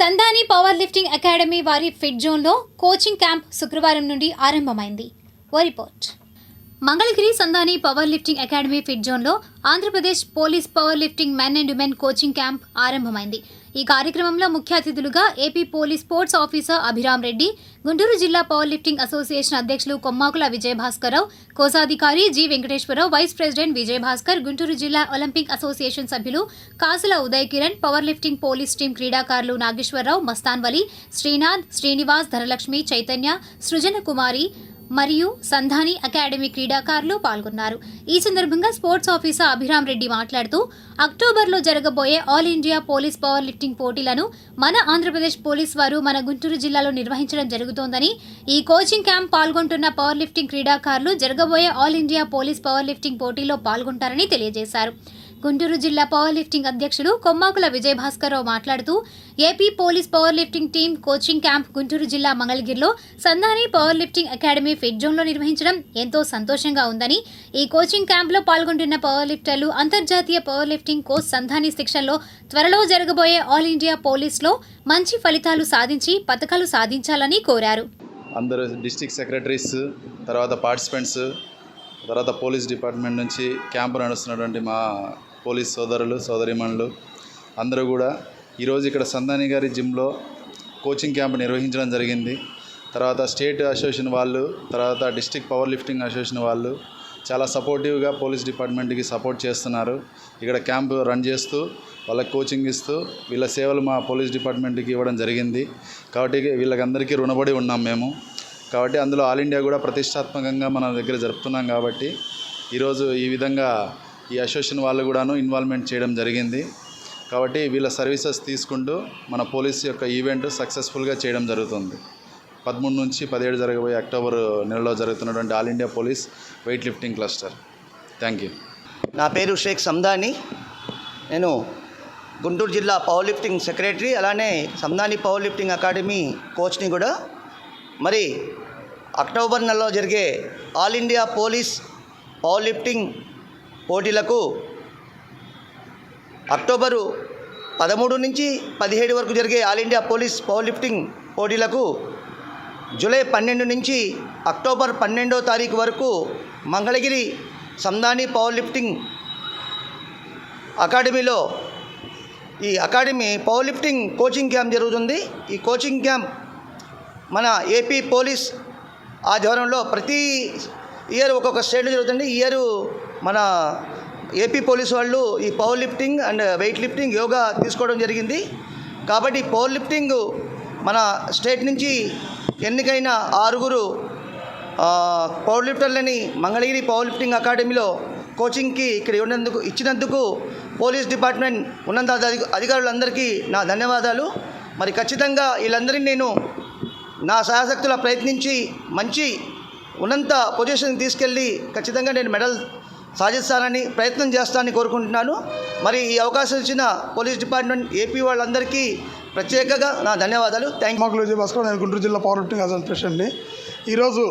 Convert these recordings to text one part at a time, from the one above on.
Sandani power lifting academy వారి fit జోన్లో coaching camp శుక్రవారం నుండి ఆరంభమైంది. ఓ report. Mangalagiri Sandani power lifting academy fit జోన్లో Andhra Pradesh police power lifting men and women coaching camp ఆరంభమైంది. ఈ కార్యక్రమంలో ముఖ్య అతిథులుగా AP police sports officer Abhiram Reddy Guntur జిల్లా పవర్ లిఫ్టింగ్ అసోసియేషన్ అధ్యక్షులు కొమ్మాకుల విజయభాస్కర్రావు కోశాధికారి G Venkateswara Rao vice president Vijayabhaskar Guntur జిల్లా ఒలింపిక్ అసోసియేషన్ సభ్యులు Kasula Uday Kiran power lifting police team క్రీడాకారులు నాగేశ్వరరావు మస్తాన్వలి శ్రీనాథ్ శ్రీనివాస్ ధనలక్ష్మి చైతన్య సృజన కుమారి మరియు సంధాని అకాడమీ క్రీడాకారులు పాల్గొన్నారు. ఈ సందర్భంగా స్పోర్ట్స్ ఆఫీసర్ అభిరామ్ రెడ్డి మాట్లాడుతూ అక్టోబర్లో జరగబోయే all India police power lifting పోటీలను మన ఆంధ్రప్రదేశ్ పోలీస్ వారు మన గుంటూరు జిల్లాలో నిర్వహించడం జరుగుతోందని ఈ కోచింగ్ క్యాంప్ పాల్గొంటున్న పవర్ లిఫ్టింగ్ క్రీడాకారులు జరగబోయే all India police power lifting పోటీలో పాల్గొంటారని తెలియజేశారు. గుంటూరు జిల్లా పవర్ లిఫ్టింగ్ అధ్యక్షుడు కొమ్మాకుల విజయభాస్కర్రావు మాట్లాడుతూ AP police power lifting team coaching camp Guntur జిల్లా మంగళగిరిలో Sandhani power lifting academy fit జోన్లో నిర్వహించడం ఎంతో సంతోషంగా ఉందని ఈ కోచింగ్ క్యాంప్లో పాల్గొంటున్న పవర్ లిఫ్టర్లు అంతర్జాతీయ పవర్ లిఫ్టింగ్ కోచ్ సంధాని శిక్షణలో త్వరలో జరగబోయే ఆల్ ఇండియా పోలీస్లో మంచి ఫలితాలు సాధించి పథకాలు సాధించాలని కోరారు. అందరూ డిస్టిక్ సెక్రటరీస్ తర్వాత పార్టిసిపెంట్స్ తర్వాత పోలీస్ డిపార్ట్మెంట్ నుంచి క్యాంపు నడుస్తున్నటువంటి మా పోలీస్ సోదరులు సోదరిమణులు అందరూ కూడా ఈరోజు ఇక్కడ సందాని గారి జిమ్లో కోచింగ్ క్యాంప్ నిర్వహించడం జరిగింది. తర్వాత స్టేట్ అసోసియేషన్ వాళ్ళు తర్వాత డిస్టిక్ పవర్ లిఫ్టింగ్ అసోసియేషన్ వాళ్ళు చాలా సపోర్టివ్గా పోలీస్ డిపార్ట్మెంట్కి సపోర్ట్ చేస్తున్నారు. ఇక్కడ క్యాంప్ రన్ చేస్తూ వాళ్ళకి కోచింగ్ ఇస్తూ వీళ్ళ సేవలు మా పోలీస్ డిపార్ట్మెంట్కి ఇవ్వడం జరిగింది. కాబట్టి వీళ్ళకందరికీ రుణపడి ఉన్నాం మేము. కాబట్టి అందులో ఆల్ ఇండియా కూడా ప్రతిష్టాత్మకంగా మన దగ్గర జరుపుతున్నాం కాబట్టి ఈరోజు ఈ విధంగా ఈ అసోసియేషన్ వాళ్ళు కూడాను ఇన్వాల్వ్మెంట్ చేయడం జరిగింది. కాబట్టి వీళ్ళ సర్వీసెస్ తీసుకుంటూ మన పోలీస్ యొక్క ఈవెంట్ సక్సెస్ఫుల్గా చేయడం జరుగుతుంది. పదమూడు నుంచి పదిహేడు జరగబోయే అక్టోబర్ నెలలో జరుగుతున్నటువంటి all India police weight lifting cluster. Thank you. నా పేరు షేక్ సందాని. నేను గుంటూరు జిల్లా పవర్ లిఫ్టింగ్ సెక్రటరీ అలానే సందాని పవర్ లిఫ్టింగ్ అకాడమీ కోచ్ని కూడా. మరి అక్టోబర్ నెలలో జరిగే all India police power lifting పోటీలకు అక్టోబరు పదమూడు నుంచి పదిహేడు వరకు జరిగే all India police power lifting పోటీలకు జూలై పన్నెండు నుంచి అక్టోబర్ పన్నెండో తారీఖు వరకు మంగళగిరి సందాని పవర్ లిఫ్టింగ్ అకాడమీలో ఈ academy power lifting coaching camp జరుగుతుంది. ఈ కోచింగ్ క్యాంప్ మన ఏపీ పోలీస్ ఆధ్వర్యంలో ప్రతి ఇయర్ ఒక్కొక్క స్టేట్లో జరుగుతుంది. ఇయర్ మన ఏపీ పోలీస్ వాళ్ళు ఈ power lifting and weight lifting yoga తీసుకోవడం జరిగింది. కాబట్టి పవర్ లిఫ్టింగ్ మన స్టేట్ నుంచి ఎన్నికైన ఆరుగురు పవర్ లిఫ్టర్లని మంగళగిరి పవర్ లిఫ్టింగ్ అకాడమీలో కోచింగ్కి ఇక్కడ ఉన్నందుకు ఇచ్చినందుకు పోలీస్ డిపార్ట్మెంట్ ఉన్నంత అధికారులందరికీ నా ధన్యవాదాలు. మరి ఖచ్చితంగా వీళ్ళందరినీ నేను నా సహాశక్తుల ప్రయత్నించి మంచి ఉన్నంత పొజిషన్ తీసుకెళ్ళి ఖచ్చితంగా నేను మెడల్ సాధిస్తానని ప్రయత్నం చేస్తానని కోరుకుంటున్నాను. మరి ఈ అవకాశం ఇచ్చిన పోలీస్ డిపార్ట్మెంట్ ఏపీ వాళ్ళందరికీ ప్రత్యేకంగా నా ధన్యవాదాలు. థ్యాంక్ మాకులు విజయ భాస్కర్ నేను గుంటూరు జిల్లా పవర్ లిఫ్టింగ్ అసోసియేషన్ అండి ఈరోజు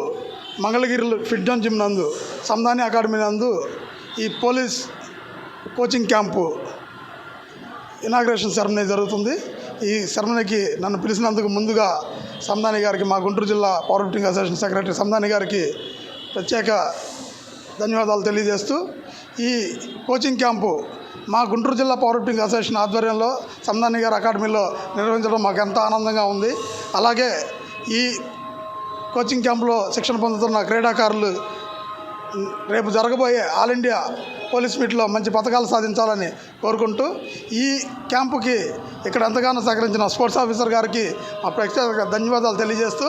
మంగళగిరిలో ఫిట్ జోన్ జిమ్ నందు సంధాని అకాడమీ నందు ఈ police coaching camp inauguration ceremony జరుగుతుంది. ఈ సెరమనీకి నన్ను పిలిచినందుకు ముందుగా సందాని గారికి మా గుంటూరు జిల్లా power lifting association secretary Sandani గారికి ప్రత్యేక ధన్యవాదాలు తెలియజేస్తూ ఈ కోచింగ్ క్యాంపు మా గుంటూరు జిల్లా పవర్ లిఫ్టింగ్ అసోసియేషన్ ఆధ్వర్యంలో సందాని గారి అకాడమీలో నిర్వహించడం మాకు ఎంతో ఆనందంగా ఉంది. అలాగే ఈ కోచింగ్ క్యాంపులో శిక్షణ పొందుతున్న క్రీడాకారులు రేపు జరగబోయే ఆల్ ఇండియా పోలీస్ మీట్లో మంచి పథకాలు సాధించాలని కోరుకుంటూ ఈ క్యాంపుకి ఇక్కడ ఎంతగానో సహకరించిన స్పోర్ట్స్ ఆఫీసర్ గారికి మా ప్రత్యేక ధన్యవాదాలు తెలియజేస్తూ